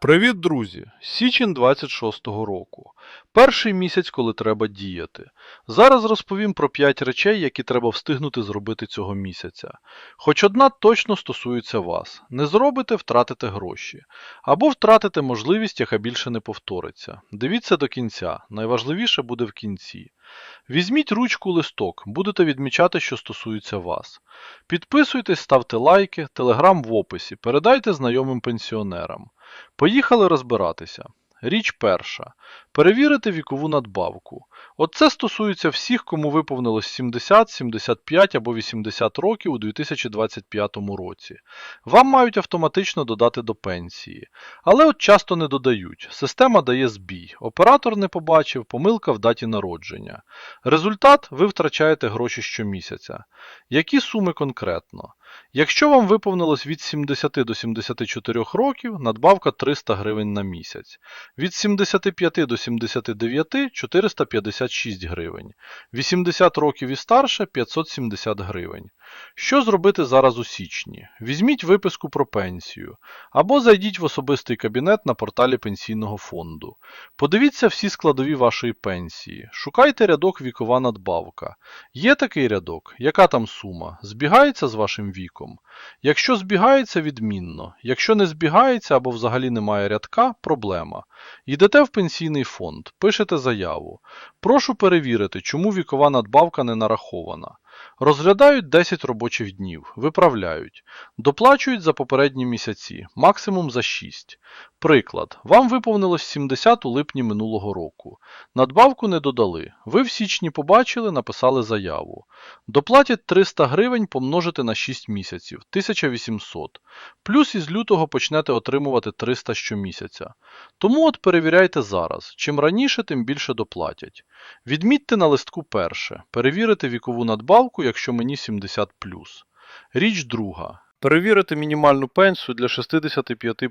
Привіт, друзі! Січень 26-го року. Перший місяць, коли треба діяти. Зараз розповім про 5 речей, які треба встигнути зробити цього місяця. Хоч одна точно стосується вас. Не зробите, втратите гроші. Або втратите можливість, яка більше не повториться. Дивіться до кінця. Найважливіше буде в кінці. Візьміть ручку листок, будете відмічати, що стосується вас. Підписуйтесь, ставте лайки, телеграм в описі, передайте знайомим пенсіонерам. Поїхали розбиратися. Річ перша. Перевірити вікову надбавку. От це стосується всіх, кому виповнилось 70, 75 або 80 років у 2025 році. Вам мають автоматично додати до пенсії. Але от часто не додають. Система дає збій. Оператор не побачив, помилка в даті народження. Результат ви втрачаєте гроші щомісяця. Які суми конкретно? Якщо вам виповнилось від 70 до 74 років, надбавка 300 гривень на місяць. Від 75 до 79 – 456 гривень. 80 років і старше – 570 гривень. Що зробити зараз у січні? Візьміть виписку про пенсію. Або зайдіть в особистий кабінет на порталі Пенсійного фонду. Подивіться всі складові вашої пенсії. Шукайте рядок вікова надбавка. Є такий рядок? Яка там сума? Збігається з вашим віком? Якщо збігається, відмінно. Якщо не збігається або взагалі немає рядка, проблема. Йдете в пенсійний фонд, пишете заяву. Прошу перевірити, чому вікова надбавка не нарахована. Розглядають 10 робочих днів, виправляють. Доплачують за попередні місяці, максимум за 6. Приклад. Вам виповнилось 70 у липні минулого року. Надбавку не додали. Ви в січні побачили, написали заяву. Доплатять 300 гривень помножити на 6 місяців 1800. Плюс із лютого почнете отримувати 300 щомісяця. Тому от перевіряйте зараз. Чим раніше, тим більше доплатять. Відмітьте на листку перше. Перевірити вікову надбавку, якщо мені 70 Річ друга. Перевірити мінімальну пенсію для 65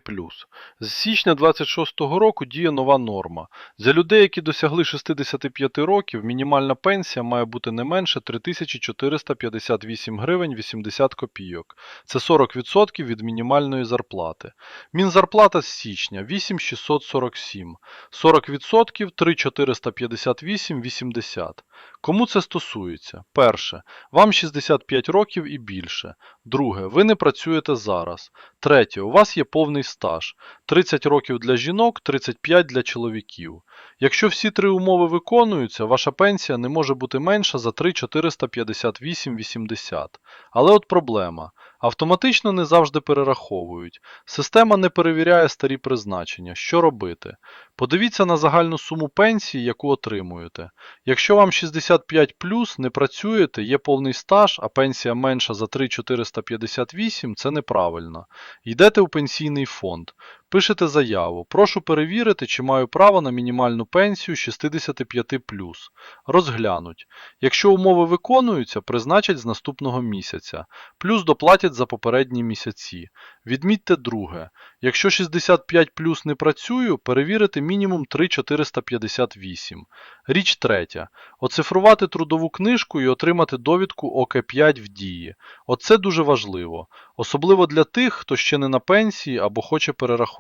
З січня 26 року діє нова норма. Для людей, які досягли 65 років, мінімальна пенсія має бути не менше 3458 гривень 80 копійок. Це 40% від мінімальної зарплати. Мінзарплата з січня 8647. 40% 3458 80. Кому це стосується? Перше. Вам 65 років і більше. Друге. Ви не працюєте зараз. Третє. У вас є повний стаж. 30 років для жінок, 35 для чоловіків. Якщо всі три умови виконуються, ваша пенсія не може бути менша за 3,458,80. Але от проблема. Автоматично не завжди перераховують. Система не перевіряє старі призначення. Що робити? Подивіться на загальну суму пенсії, яку отримуєте. Якщо вам 65 не працюєте, є повний стаж, а пенсія менша за 3,458, це неправильно. Йдете у пенсійний фонд. Пишете заяву. Прошу перевірити, чи маю право на мінімальну пенсію 65 Розглянуть. Якщо умови виконуються, призначать з наступного місяця. Плюс доплатять за попередні місяці. Відмітьте друге. Якщо 65 не працюю, перевірити мінімум 3,458. Річ третя. Оцифрувати трудову книжку і отримати довідку ОК5 в дії. Оце дуже важливо. Особливо для тих, хто ще не на пенсії або хоче перерахувати.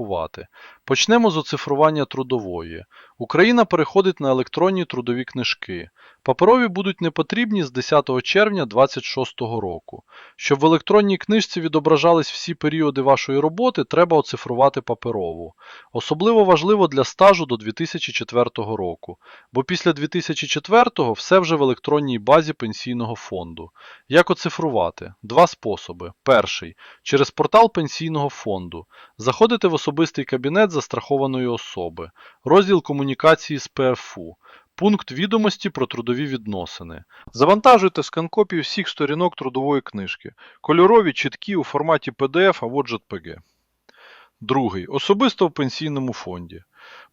Почнемо з оцифрування трудової. Україна переходить на електронні трудові книжки. Паперові будуть не потрібні з 10 червня 2026 року. Щоб в електронній книжці відображались всі періоди вашої роботи, треба оцифрувати паперову. Особливо важливо для стажу до 2004 року, бо після 2004 все вже в електронній базі пенсійного фонду. Як оцифрувати? Два способи. Перший через портал пенсійного фонду. Заходите в особистий кабінет застрахованої особи, розділ комунікації з ПФУ. Пункт відомості про трудові відносини. Завантажуйте скан-копії всіх сторінок трудової книжки. Кольорові, чіткі у форматі PDF або JPG. Другий. Особисто в пенсійному фонді.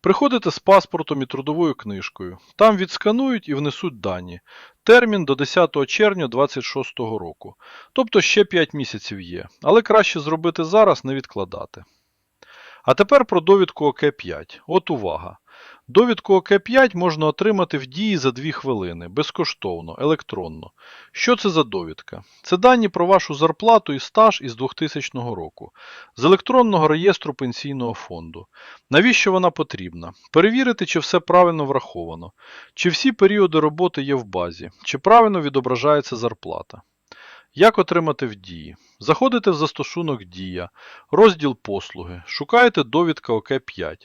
Приходите з паспортом і трудовою книжкою. Там відсканують і внесуть дані. Термін до 10 червня 2026 року. Тобто ще 5 місяців є. Але краще зробити зараз, не відкладати. А тепер про довідку ОК5. От увага. Довідку ОК5 можна отримати в дії за 2 хвилини, безкоштовно, електронно. Що це за довідка? Це дані про вашу зарплату і стаж із 2000 року з електронного реєстру пенсійного фонду. Навіщо вона потрібна? Перевірити, чи все правильно враховано, чи всі періоди роботи є в базі, чи правильно відображається зарплата. Як отримати в дії? Заходите в застосунок Дія, розділ послуги, шукаєте довідка ОК5,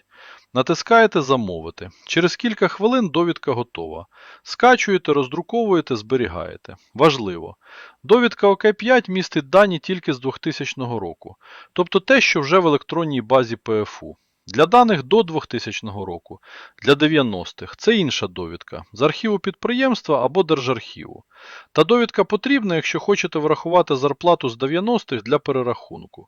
натискаєте Замовити. Через кілька хвилин довідка готова. Скачуєте, роздруковуєте, зберігаєте. Важливо. Довідка ОК5 містить дані тільки з 2000 року, тобто те, що вже в електронній базі ПФУ. Для даних до 2000 року, для 90-х це інша довідка з архіву підприємства або Держархіву. Та довідка потрібна, якщо хочете врахувати зарплату з 90-х для перерахунку.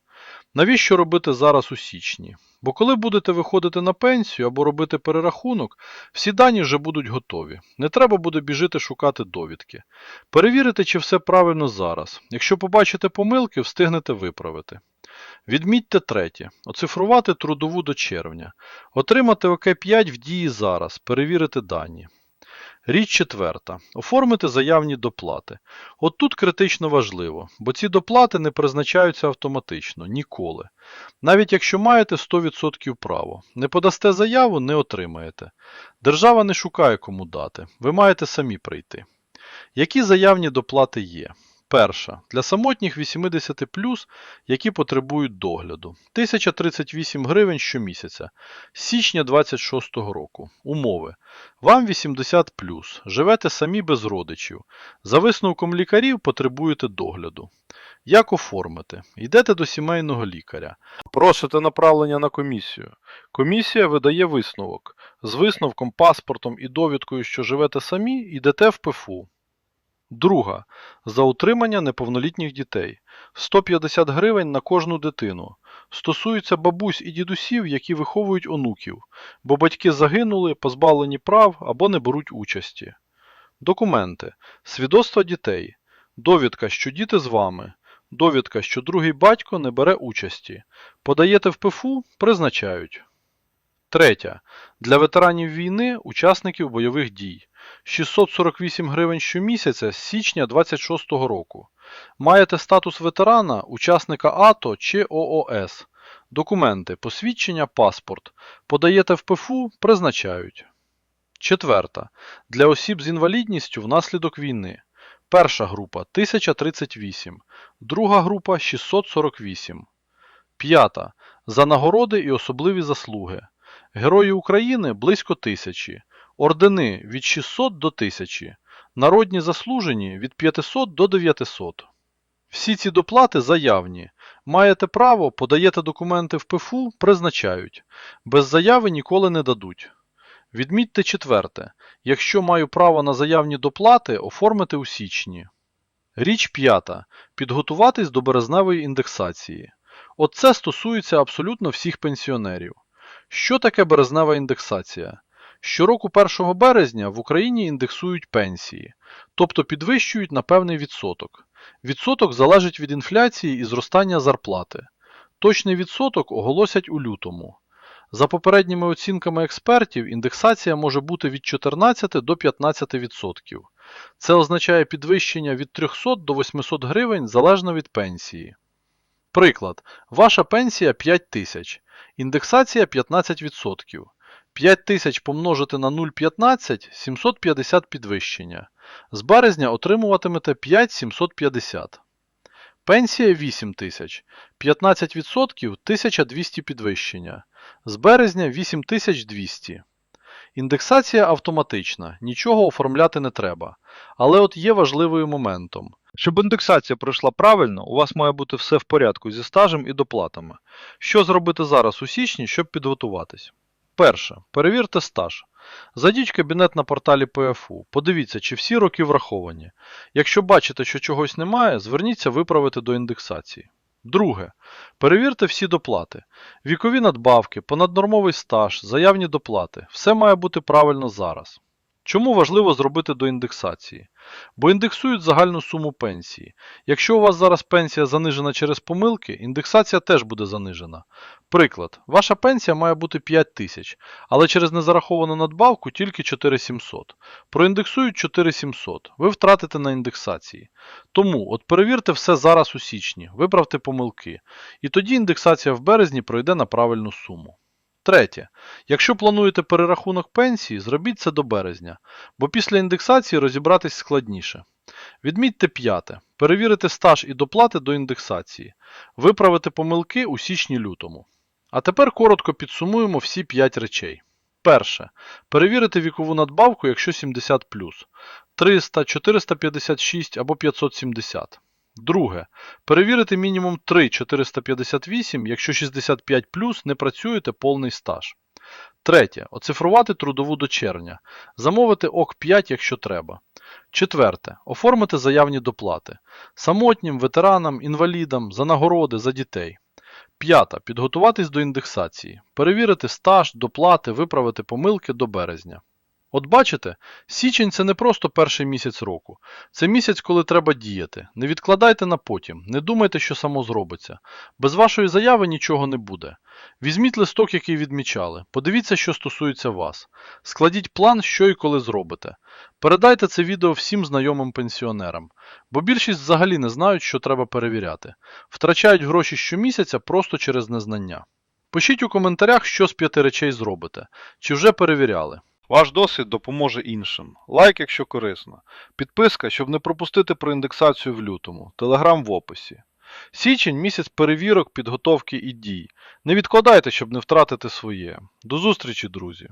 Навіщо робити зараз у січні? Бо коли будете виходити на пенсію або робити перерахунок, всі дані вже будуть готові. Не треба буде біжити шукати довідки. Перевірити, чи все правильно зараз. Якщо побачите помилки, встигнете виправити. Відмітьте третє. Оцифрувати трудову до червня. Отримати ОК5 в дії зараз. Перевірити дані. Річ четверта. Оформити заявні доплати. От тут критично важливо, бо ці доплати не призначаються автоматично, ніколи. Навіть якщо маєте 100% право. Не подасте заяву, не отримаєте. Держава не шукає кому дати. Ви маєте самі прийти. Які заявні доплати є? Перша. Для самотніх 80 які потребують догляду. 1038 гривень щомісяця. Січня 26 року. Умови. Вам 80 Живете самі без родичів. За висновком лікарів потребуєте догляду. Як оформити? Йдете до сімейного лікаря. Просите направлення на комісію. Комісія видає висновок. З висновком, паспортом і довідкою, що живете самі, йдете в ПФУ. Друга. За утримання неповнолітніх дітей. 150 гривень на кожну дитину. Стосується бабусь і дідусів, які виховують онуків, бо батьки загинули, позбавлені прав або не беруть участі. Документи. Свідоцтва дітей. Довідка, що діти з вами. Довідка, що другий батько не бере участі. Подаєте в ПФУ – призначають. Третя. Для ветеранів війни, учасників бойових дій. 648 гривень щомісяця з січня 26 року. Маєте статус ветерана, учасника АТО чи ООС. Документи, посвідчення, паспорт. Подаєте в ПФУ – призначають. Четверта. Для осіб з інвалідністю внаслідок війни. Перша група 1038, друга група 648. П'ята. За нагороди і особливі заслуги. Герої України близько тисячі. Ордени від 600 до 1000. Народні заслужені від 500 до 900. Всі ці доплати заявні. Маєте право, подаєте документи в ПФУ, призначають. Без заяви ніколи не дадуть. Відмітьте четверте. Якщо маю право на заявні доплати, оформити у січні. Річ п'ята. Підготуватись до березневої індексації. От це стосується абсолютно всіх пенсіонерів. Що таке березнева індексація? Щороку 1 березня в Україні індексують пенсії, тобто підвищують на певний відсоток. Відсоток залежить від інфляції і зростання зарплати. Точний відсоток оголосять у лютому. За попередніми оцінками експертів, індексація може бути від 14 до 15%. Це означає підвищення від 300 до 800 гривень залежно від пенсії. Приклад. Ваша пенсія 5 тисяч. Індексація 15%. 5 тисяч помножити на 0,15 – 750 підвищення. З березня отримуватимете 5750. Пенсія 8 тисяч. 15% 1200 підвищення. З березня 8200. Індексація автоматична, нічого оформляти не треба. Але от є важливим моментом. Щоб індексація пройшла правильно, у вас має бути все в порядку зі стажем і доплатами. Що зробити зараз у січні, щоб підготуватись? Перше. Перевірте стаж. Зайдіть в кабінет на порталі ПФУ. Подивіться, чи всі роки враховані. Якщо бачите, що чогось немає, зверніться виправити до індексації. Друге. Перевірте всі доплати. Вікові надбавки, понаднормовий стаж, заявні доплати. Все має бути правильно зараз. Чому важливо зробити до індексації? Бо індексують загальну суму пенсії. Якщо у вас зараз пенсія занижена через помилки, індексація теж буде занижена. Приклад, ваша пенсія має бути 5 тисяч, але через незараховану надбавку тільки 4700. Проіндексують 4700, ви втратите на індексації. Тому от перевірте все зараз у січні, виправте помилки, і тоді індексація в березні пройде на правильну суму. Третє. Якщо плануєте перерахунок пенсії, зробіть це до березня, бо після індексації розібратись складніше. Відмітьте п'яте. Перевірити стаж і доплати до індексації. Виправити помилки у січні-лютому. А тепер коротко підсумуємо всі 5 речей. Перше. Перевірити вікову надбавку, якщо 70 300, 456 або 570. Друге. Перевірити мінімум 3 458, якщо 65 не працюєте повний стаж. Третє. Оцифрувати трудову до червня. Замовити ОК 5, якщо треба. Четверте. Оформити заявні доплати. Самотнім, ветеранам, інвалідам, за нагороди, за дітей. П'ята. Підготуватись до індексації. Перевірити стаж, доплати, виправити помилки до березня. От бачите, січень це не просто перший місяць року. Це місяць, коли треба діяти. Не відкладайте на потім, не думайте, що само зробиться. Без вашої заяви нічого не буде. Візьміть листок, який відмічали. Подивіться, що стосується вас. Складіть план, що і коли зробите. Передайте це відео всім знайомим пенсіонерам, бо більшість взагалі не знають, що треба перевіряти. Втрачають гроші щомісяця просто через незнання. Пишіть у коментарях, що з п'яти речей зробите, чи вже перевіряли. Ваш досвід допоможе іншим. Лайк, якщо корисно. Підписка, щоб не пропустити про індексацію в лютому. Телеграм в описі. Січень місяць перевірок, підготовки і дій. Не відкладайте, щоб не втратити своє. До зустрічі, друзі!